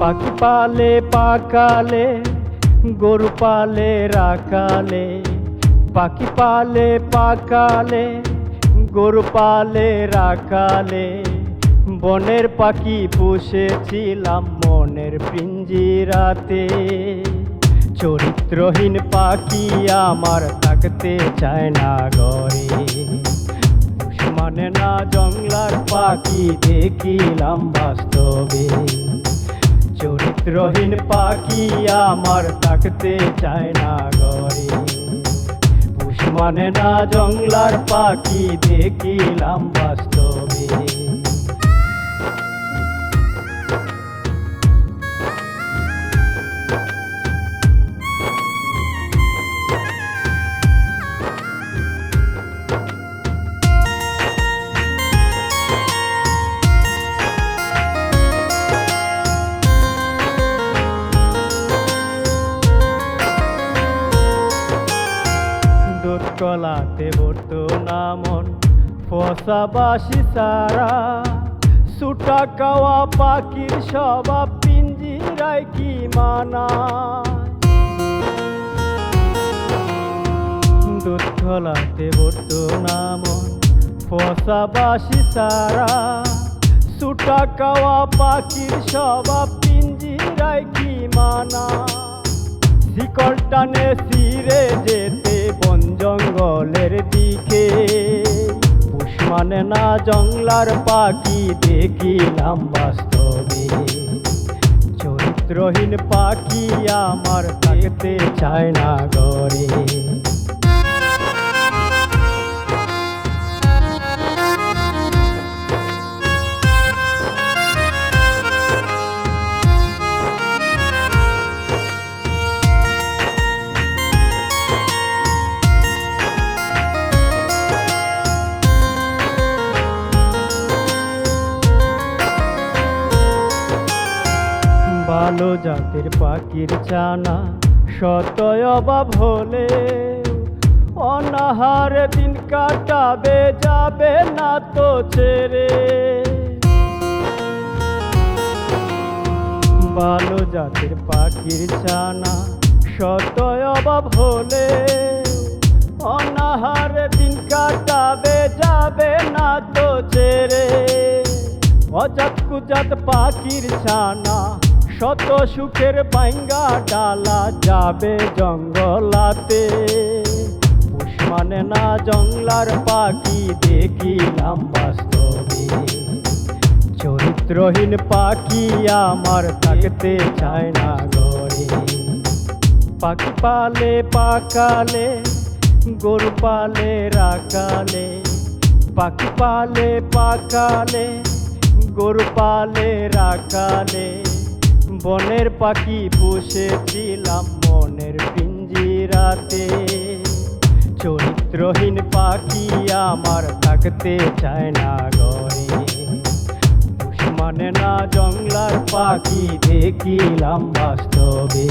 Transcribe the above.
পাখি পালে, পাকালে, গরু পালে রাকালে পাখি পালে, পাকালে, গরু পালে রাকালে বনের পাখি পুষেছিলাম মনের পিঞ্জিরাতে চরিত্রহীন পাখি আমার থাকতে চায় না ঘরে। মানে না জংলার পাখি দেখিলাম বাস্তবে। চরিত্রহীন পাখি আমার থাকতে চায় না ঘরে। মানে না জংলার পাখি দেখিলাম বাস্তবে কলাতে বর্তো নামন ফসাবাসি সারা, সুটা কাওয়া পাখির স্বভাব পিঞ্জিরায় কি মানা কলাতে বর্তো নামন ফসাবাসি সারা, সুটা কাওয়া পাখির স্বভাব পিঞ্জিরায় কি মানা শিকল টানে সিরে যেতে মানে না জংলার পাখি দেখিলাম বাস্তবে। চরিত্রহীন পাখি আমার থাকতে চায় না গরে ভালো জাতের পাখির চানা শতয় অভাব হলে অনাহার দিন কাটাবে, যাবে না তো ছেড়ে। ভালো জাতের পাখির চানা শতয় অভাব হলে অনাহার দিন কাটাবে, যাবে না তো ছেড়ে। অজাত কুজাত পাখির ছানা শত সুখের বাইঙ্গা ডালা যাবে জঙ্গলাতে। মানে না জঙ্গলার পাখি দেখিলাম বাস্তবে। চরিত্রহীন পাখি আমার থাকতে চায় না ঘরে। পাখি পালে, পাকালে, গরু পালে রাকালে পাখি পালে, পাকালে, গরু পালে রাকালে বনের পাখি পুষেছিলাম মনের পিঞ্জিরাতে চরিত্রহীন পাখি আমার থাকতে চায় না ঘরে। মানে না জংলার পাখি, দেখিলাম বাস্তবে।